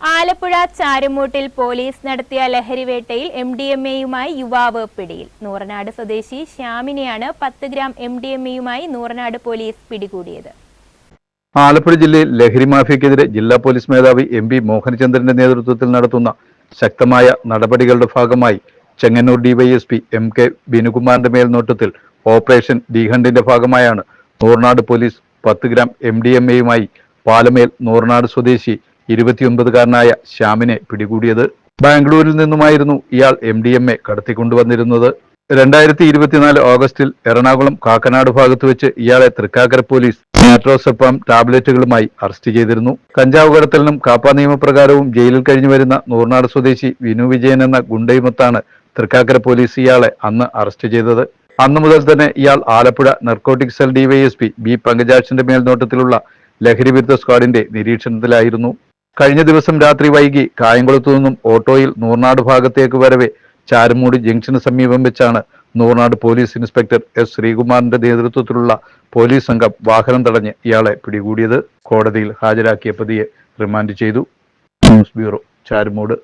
Alappuzha ചാരുമൂട്ടിൽ police നടത്തിയ ലഹരിവേട്ടയിൽ M D M എയുമായി യുവാവ് പിടിയിൽ. നൂറനാട് സ്വദേശി ശ്യാമിനെയാണ് പത്ത് ഗ്രാം എം ഡി എം എയുമായി നൂറനാട് പോലീസ് പിടികൂടിയത്. ആലപ്പുഴ ജില്ലയിൽ ലഹരി മാഫിയക്കെതിരെ ജില്ലാ പോലീസ് മേധാവി എം പി മോഹനചന്ദ്രന്റെ നേതൃത്വത്തിൽ നടത്തുന്ന ശക്തമായ നടപടികളുടെ ഭാഗമായി ചെങ്ങന്നൂർ ഡിവൈഎസ്പി എം കെ ബിനുകുമാറിന്റെ മേൽനോട്ടത്തിൽ ഓപ്പറേഷൻ ഡി ഹണ്ടിന്റെ ഭാഗമായാണ് നൂറനാട് പോലീസ് പത്ത് ഗ്രാം എം ഡി എം എയുമായി പാലമേൽ നൂറനാട് സ്വദേശി ഇരുപത്തിയൊൻപതുകാരനായ ശ്യാമിനെ പിടികൂടിയത് ബാംഗ്ലൂരിൽ നിന്നുമായിരുന്നു ഇയാൾ എം ഡി എം എ കടത്തിക്കൊണ്ടുവന്നിരുന്നത്. രണ്ടായിരത്തി ഇരുപത്തിനാല് ഓഗസ്റ്റിൽ എറണാകുളം കാക്കനാട് ഭാഗത്ത് വെച്ച് ഇയാളെ തൃക്കാക്കര പോലീസ് നാട്രോസെപ്പാം ടാബ്ലറ്റുകളുമായി അറസ്റ്റ് ചെയ്തിരുന്നു. കഞ്ചാവ് കടത്തലിനും കാപ്പ നിയമപ്രകാരവും ജയിലിൽ കഴിഞ്ഞു വരുന്ന നൂർനാട് സ്വദേശി വിനു വിജയൻ എന്ന ഗുണ്ടയുമത്താണ് തൃക്കാക്കര പോലീസ് ഇയാളെ അന്ന് അറസ്റ്റ് ചെയ്തത്. അന്നു മുതൽ തന്നെ ഇയാൾ Alappuzha narcotic cell DySP B പങ്കജാക്ഷന്റെ മേൽനോട്ടത്തിലുള്ള ലഹരി വിരുദ്ധ സ്ക്വാഡിന്റെ നിരീക്ഷണത്തിലായിരുന്നു. കഴിഞ്ഞ ദിവസം രാത്രി വൈകി കായംകുളത്തു നിന്നും ഓട്ടോയിൽ നൂർനാട് ഭാഗത്തേക്ക് വരവെ ചാരമൂട് ജംഗ്ഷന് സമീപം വെച്ചാണ് നൂർനാട് പോലീസ് ഇൻസ്പെക്ടർ എസ് ശ്രീകുമാറിന്റെ നേതൃത്വത്തിലുള്ള പോലീസ് സംഘം വാഹനം തടഞ്ഞ് ഇയാളെ പിടികൂടിയത്. കോടതിയിൽ ഹാജരാക്കിയ പ്രതിയെ റിമാൻഡ് ചെയ്തു. News bureau Charummoodu.